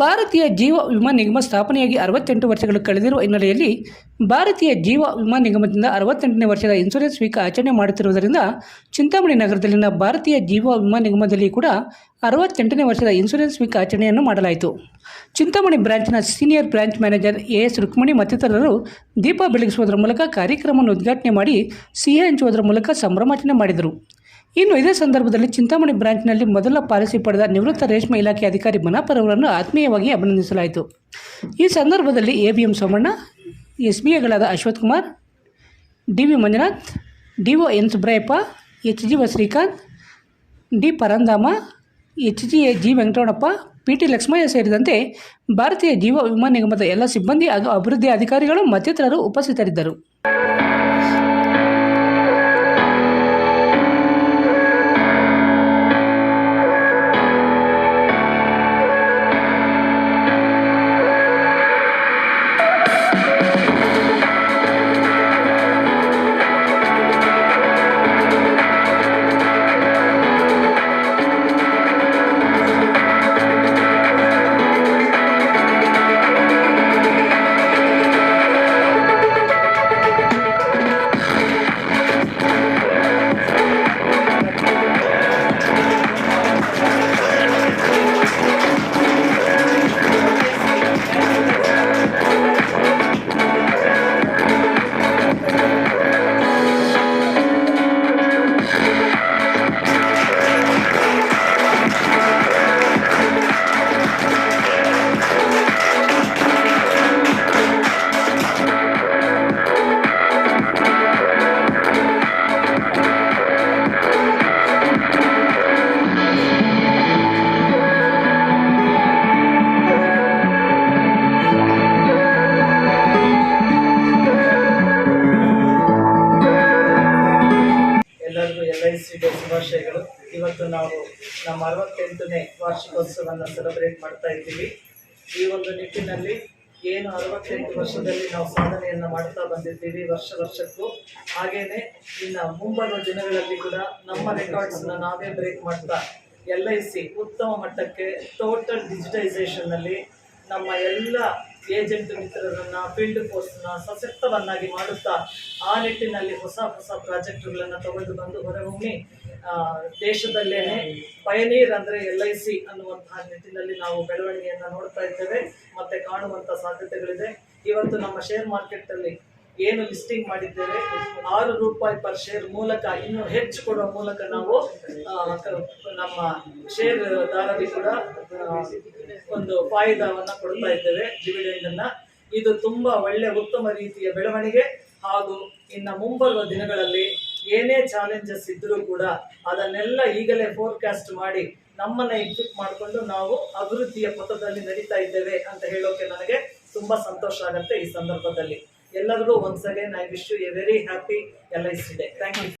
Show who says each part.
Speaker 1: ಭಾರತೀಯ ಜೀವ ವಿಮಾ ನಿಗಮ ಸ್ಥಾಪನೆಯಾಗಿ ಅರವತ್ತೆಂಟು ವರ್ಷಗಳು ಕಳೆದಿರುವ ಹಿನ್ನೆಲೆಯಲ್ಲಿ ಭಾರತೀಯ ಜೀವ ವಿಮಾ ನಿಗಮದಿಂದ ಅರವತ್ತೆಂಟನೇ ವರ್ಷದ ಇನ್ಸೂರೆನ್ಸ್ ವೀಕ್ ಆಚರಣೆ ಮಾಡುತ್ತಿರುವುದರಿಂದ ಚಿಂತಾಮಣಿ ನಗರದಲ್ಲಿನ ಭಾರತೀಯ ಜೀವ ವಿಮಾ ನಿಗಮದಲ್ಲಿ ಕೂಡ ಅರವತ್ತೆಂಟನೇ ವರ್ಷದ ಇನ್ಸೂರೆನ್ಸ್ ವೀಕ್ ಆಚರಣೆಯನ್ನು ಮಾಡಲಾಯಿತು. Chintamani ಬ್ರಾಂಚ್ನ senior branch manager A S Rukmini ಮತ್ತಿತರರು ದೀಪ ಬೆಳಗಿಸುವುದರ ಮೂಲಕ ಕಾರ್ಯಕ್ರಮವನ್ನು ಉದ್ಘಾಟನೆ ಮಾಡಿ ಸಿಹಿ ಹಂಚುವುದರ ಮೂಲಕ ಸಂಭ್ರಮಾಚರಣೆ ಮಾಡಿದರು. ಇನ್ನು ಇದೇ ಸಂದರ್ಭದಲ್ಲಿ ಚಿಂತಾಮಣಿ ಬ್ರಾಂಚ್ನಲ್ಲಿ ಮೊದಲ ಪಾಲಿಸಿ ಪಡೆದ ನಿವೃತ್ತ ರೇಷ್ಮೆ ಇಲಾಖೆ ಅಧಿಕಾರಿ ಮನಾಪರ್ ಅವರನ್ನು ಆತ್ಮೀಯವಾಗಿ ಅಭಿನಂದಿಸಲಾಯಿತು. ಈ ಸಂದರ್ಭದಲ್ಲಿ A B M Somanna, S B ಎಗಳಾದ Ashwath Kumar, D V Manjunath, D O N Subrayappa H G ವ Srikanth D Parandhama H G A G Venkataramanappa, P T Lakshmaiah ಸೇರಿದಂತೆ ಭಾರತೀಯ ಜೀವ ವಿಮಾ ನಿಗಮದ ಎಲ್ಲ ಸಿಬ್ಬಂದಿ ಹಾಗೂ ಅಭಿವೃದ್ಧಿ ಅಧಿಕಾರಿಗಳು ಮತ್ತಿತರರು ಉಪಸ್ಥಿತರಿದ್ದರು.
Speaker 2: ಡೇ ಶುಭಾಶಯಗಳು ಇವತ್ತು ನಾವು ನಮ್ಮ ಅರವತ್ತೆಂಟನೇ ವಾರ್ಷಿಕೋತ್ಸವವನ್ನು ಸೆಲೆಬ್ರೇಟ್ ಮಾಡ್ತಾ ಇದ್ದೀವಿ. ಈ ಒಂದು ನಿಟ್ಟಿನಲ್ಲಿ ಏನು ಅರವತ್ತೆಂಟು ವರ್ಷದಲ್ಲಿ ನಾವು ಸಾಧನೆಯನ್ನು ಮಾಡ್ತಾ ಬಂದಿದ್ದೀವಿ ವರ್ಷ ವರ್ಷಕ್ಕೂ. ಹಾಗೇನೆ ಇನ್ನು ಮುಂಬರುವ ದಿನಗಳಲ್ಲಿ ಕೂಡ ನಮ್ಮ ರೆಕಾರ್ಡ್ಸ್ನ ನಾವೇ ಬ್ರೇಕ್ ಮಾಡ್ತಾ ಎಲ್ ಐ ಸಿ ಉತ್ತಮ ಮಟ್ಟಕ್ಕೆ ಟೋಟಲ್ ಡಿಜಿಟೈಸೇಷನ್ನಲ್ಲಿ ನಮ್ಮ ಎಲ್ಲ ಏಜೆಂಟ್ ಮಿತ್ರರನ್ನ ಫೀಲ್ಡ್ ಫೋರ್ಸ್ನ ಸಶಕ್ತವನ್ನಾಗಿ ಮಾಡುತ್ತಾ ಆ ನಿಟ್ಟಿನಲ್ಲಿ ಹೊಸ ಹೊಸ ಪ್ರಾಜೆಕ್ಟ್ಗಳನ್ನು ತಗೊಂಡು ಬಂದು ಹೊರಹೊಮ್ಮಿ ಆ, ದೇಶದಲ್ಲೇನೆ ಪಯನೀರ್ ಅಂದ್ರೆ ಎಲ್ ಐ ಸಿ ಅನ್ನುವಂತಹ ನಿಟ್ಟಿನಲ್ಲಿ ನಾವು ಬೆಳವಣಿಗೆಯನ್ನು ನೋಡ್ತಾ ಇದ್ದೇವೆ. ಮತ್ತೆ ಕಾಣುವಂತ ಸಾಧ್ಯತೆಗಳಿದೆ. ಇವತ್ತು ನಮ್ಮ ಶೇರ್ ಮಾರ್ಕೆಟ್ ಅಲ್ಲಿ ಏನು ಲಿಸ್ಟಿಂಗ್ ಮಾಡಿದ್ದೇವೆ? ಆರು ರೂಪಾಯಿ ಪರ್ ಶೇರ್ ಮೂಲಕ, ಇನ್ನೂ ಹೆಚ್ಚು ಕೊಡುವ ಮೂಲಕ ನಾವು ನಮ್ಮ ಶೇರ್ ದಾರರಿಗೆ ಕೂಡ ಒಂದು ಫಾಯಿದವನ್ನು ಕೊಡ್ತಾ ಇದ್ದೇವೆ ಡಿವಿಡೆಂಡ್ ಅನ್ನ. ಇದು ತುಂಬಾ ಒಳ್ಳೆ ಉತ್ತಮ ರೀತಿಯ ಬೆಳವಣಿಗೆ ಹಾಗೂ ಇನ್ನು ಮುಂಬರುವ ದಿನಗಳಲ್ಲಿ ಏನೇ ಚಾಲೆಂಜಸ್ ಇದ್ದರೂ ಕೂಡ ಅದನ್ನೆಲ್ಲ ಈಗಲೇ ಫೋರ್ಕಾಸ್ಟ್ ಮಾಡಿ ನಮ್ಮನ್ನ ಎಕ್ವಿಪ್ ಮಾಡಿಕೊಂಡು ನಾವು ಅಭಿವೃದ್ಧಿಯ ಪಥದಲ್ಲಿ ನಡೀತಾ ಇದ್ದೇವೆ ಅಂತ ಹೇಳೋಕೆ ನನಗೆ ತುಂಬಾ ಸಂತೋಷ ಆಗುತ್ತೆ ಈ ಸಂದರ್ಭದಲ್ಲಿ. ಎಲ್ಲರಿಗೂ again I wish you a very happy L I C day thank you